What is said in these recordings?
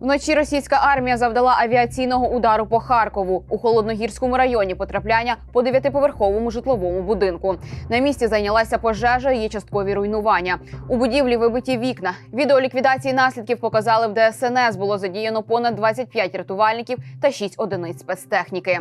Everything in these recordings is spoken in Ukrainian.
Вночі російська армія завдала авіаційного удару по Харкову. У холодногірському районі потрапляння по дев'ятиповерховому житловому будинку. На місці зайнялася пожежа і часткові руйнування. У будівлі вибиті вікна. Відео ліквідації наслідків показали в ДСНС. Було задіяно понад 25 рятувальників та 6 одиниць спецтехніки.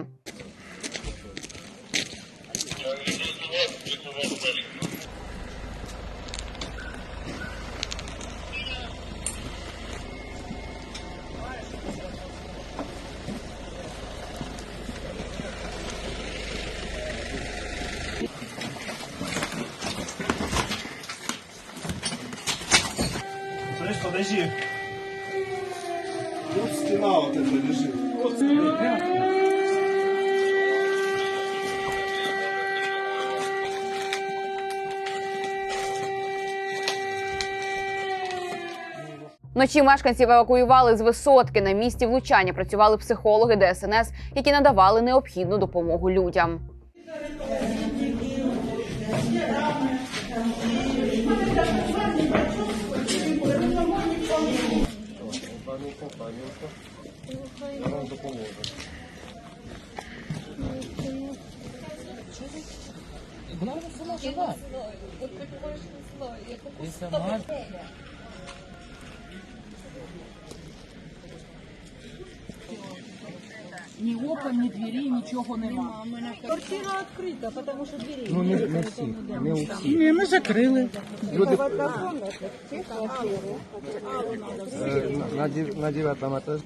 Подожди. Вот стена вот эта лежит. Вот стена. Вночі мешканців евакуювали з висотки. На місці влучання працювали психологи ДСНС, які надавали необхідну допомогу людям. Ні окон, ні двері, нічого нема. Квартира відкрита, тому що двері Ну, не, не всі, не у всі. Ні, ми закрили. Люди е, на, на девятом этаже.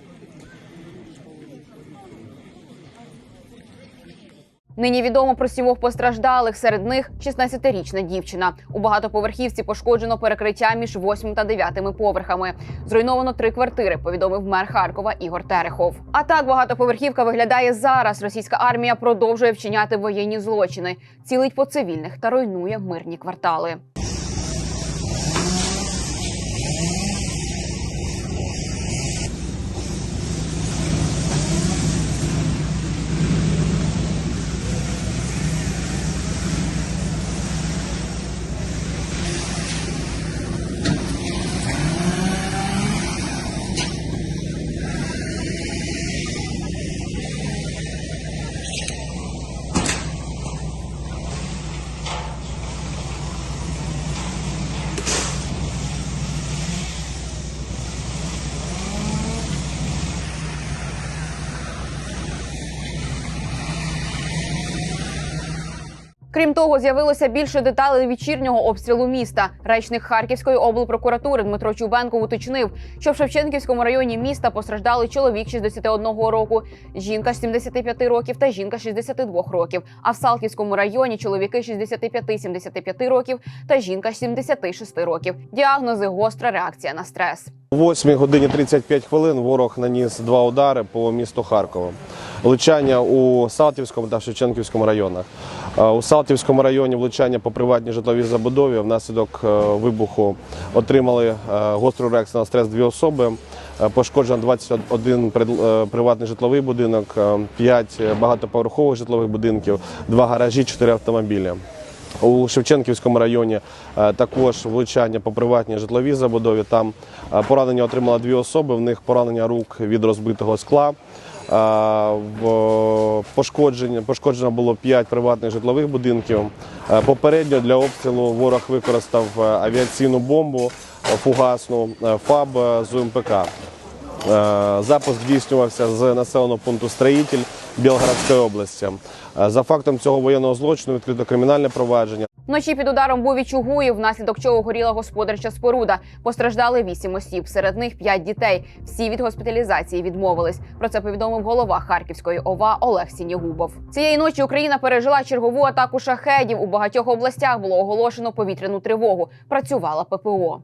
Нині відомо про сімох постраждалих. Серед них 16-річна дівчина. У багатоповерхівці пошкоджено перекриття між 8 та 9 поверхами. Зруйновано три квартири. Повідомив мер Харкова Ігор Терехов. А так багатоповерхівка виглядає зараз. Російська армія продовжує вчиняти воєнні злочини, цілить по цивільних та руйнує мирні квартали. Крім того, з'явилося більше деталей вечірнього обстрілу міста. Речник Харківської облпрокуратури Дмитро Чубенко уточнив, що в Шевченківському районі міста постраждали чоловік 61 року, жінка 75 років та жінка 62 років. А в Салтівському районі чоловіки 65-75 років та жінка 76 років. Діагнози гостра реакція на стрес. О 8 годині 35 хвилин ворог наніс два удари по місту Харкова. Влучання у Салтівському та Шевченківському районах. Е, У Салтівському районі влучання по приватній житловій забудові. Внаслідок е, вибуху отримали е, гостру реакцію на стрес дві особи. Пошкоджено 21 прид- е, приватний житловий будинок, 5 багатоповерхових житлових будинків, 2 гаражі, 4 автомобілі. У Шевченківському районі е, також влучання по приватній житловій забудові. Там е, поранення отримали дві особи. В них поранення рук від розбитого скла. Е, пошкодження пошкоджено було 5 приватних житлових будинків. Попередньо для обстрілу ворог використав авіаційну бомбу фугасну ФАБ з УМПК. Запуск здійснювався з населеного пункту Строїтель Білгородської області. Е, За фактом цього воєнного злочину відкрито кримінальне провадження. Вночі під ударом був Чугуїв, внаслідок чого горіла господарча споруда. Постраждали вісім осіб. Серед них п'ять дітей. Всі від госпіталізації відмовились. Про це повідомив голова Харківської ОВА Олег Сінігубов. Цієї ночі Україна пережила чергову атаку шахедів. У багатьох областях було оголошено повітряну тривогу. Працювала ППО.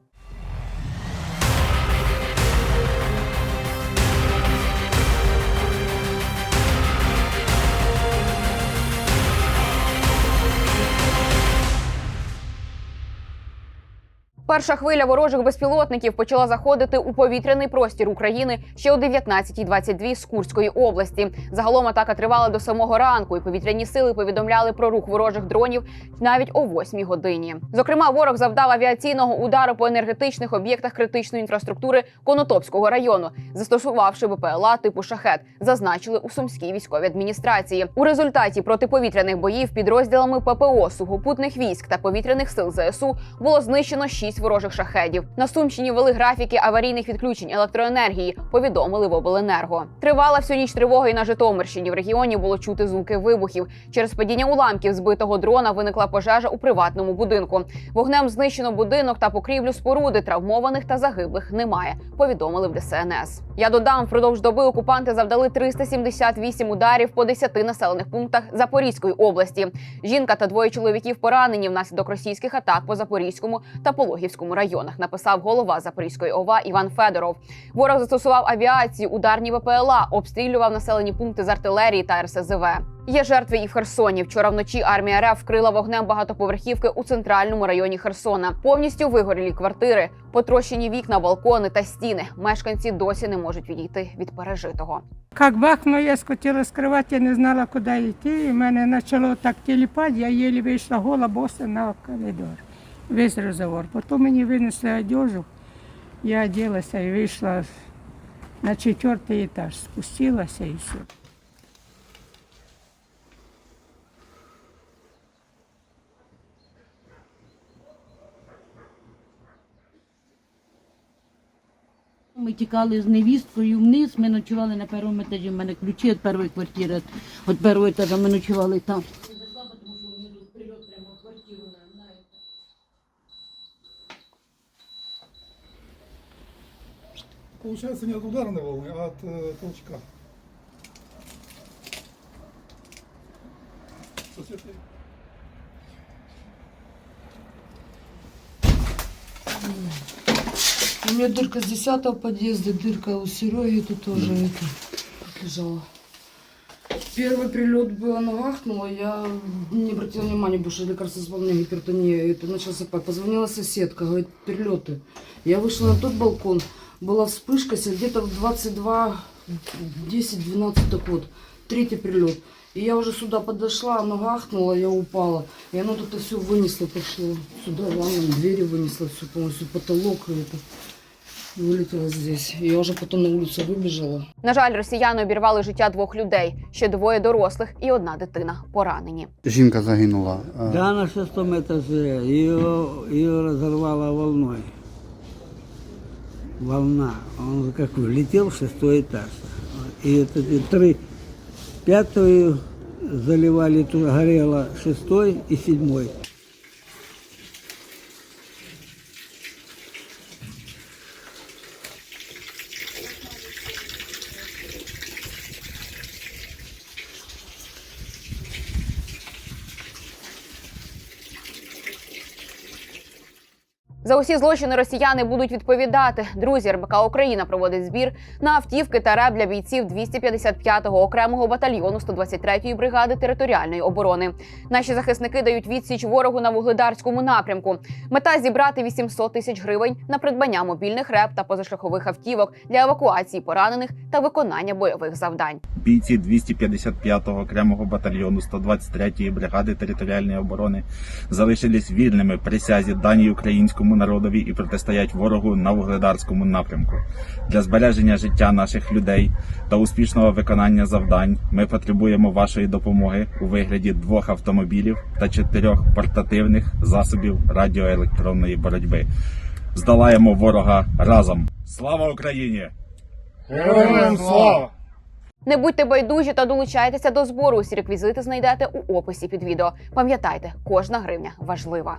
Перша хвиля ворожих безпілотників почала заходити у повітряний простір України ще о 19.22 з Курської області. Загалом атака тривала до самого ранку, і повітряні сили повідомляли про рух ворожих дронів навіть о 8 годині. Зокрема, ворог завдав авіаційного удару по енергетичних об'єктах критичної інфраструктури Конотопського району, застосувавши БПЛА типу шахет, зазначили у сумській військовій адміністрації. У результаті протиповітряних боїв підрозділами ППО сухопутних військ та повітряних сил ЗСУ було знищено шість ворожих шахедів. На Сумщині вели графіки аварійних відключень електроенергії. Повідомили в обленерго. Тривала всю ніч тривога і на Житомирщині. В регіоні було чути звуки вибухів. Через падіння уламків збитого дрона виникла пожежа у приватному будинку. Вогнем знищено будинок та покрівлю споруди. Травмованих та загиблих немає. Повідомили в ДСНС. Я додам, впродовж доби окупанти завдали 378 ударів по 10 населених пунктах Запорізької області. Жінка та двоє чоловіків поранені внаслідок російських атак по Запорізькому та Пологівському районах. Написав голова Запорізької ОВА Іван Федоров. Ворог застосував авіацію, ударні ВПЛА, обстрілював населені пункти з артилерії та РСЗВ. Є жертви і в Херсоні. Вчора вночі армія РФ вкрила вогнем багатоповерхівки у центральному районі Херсона. Повністю вигорілі квартири, потрощені вікна, балкони та стіни. Мешканці досі не можуть відійти від пережитого. Как бахнуло, я скотіла з кровати, я не знала, куди йти. І мене почало так тіліпати, я єлі вийшла гола боса на коридор. Весь розговор. Потім мені винесли одежу, я оделася і вийшла на четвертий етаж, спустилася і все. Ми тікали з невісткою вниз, ми ночували на першому етажі. У мене ключі від першої квартири, від першого етажу ми ночували там. Получается не от ударной волны, а от э, толчка. У меня дырка с 10 подъезда, дырка у Сереги, тут тоже это лежала. Первый прилет был, она ахнула, я не обратила внимания, потому что лекарство меня гипертония, это начался. Позвонила соседка, говорит, перелеты. Я вышла на тот балкон, была вспышка, сел где-то в 22, 10-12 так вот, третий прилет. И я уже сюда подошла, нога ахнула, я упала. И оно тут все вынесло, пошло. Сюда ванну, двери вынесло, все полностью, потолок и это. И вылетело здесь. И я уже потом на улицу выбежала. На жаль, росіяни обірвали життя двох людей. Ще двоє дорослих і одна дитина поранені. Жінка загинула. Е, Да, на шестом этаже. Ее, ее разорвало волной. Волна. Он как влетел в шестой этаж. И и три, пятую заливали, тут горело шестой и седьмой. За усі злочини росіяни будуть відповідати. Друзі, РБК Україна проводить збір на автівки та реб для бійців 255-го окремого батальйону 123-ї бригади територіальної оборони. Наші захисники дають відсіч ворогу на вугледарському напрямку. Мета зібрати 800 тисяч гривень на придбання мобільних реб та позашляхових автівок для евакуації поранених та виконання бойових завдань. Бійці 255-го окремого батальйону 123-ї бригади територіальної оборони залишились вірними присязі даній українському народові і протистоять ворогу на вугледарському напрямку. Для збереження життя наших людей та успішного виконання завдань ми потребуємо вашої допомоги у вигляді двох автомобілів та чотирьох портативних засобів радіоелектронної боротьби. Здолаємо ворога разом. Слава Україні! Героям слава! Не будьте байдужі та долучайтеся до збору. Усі реквізити знайдете у описі під відео. Пам'ятайте, кожна гривня важлива.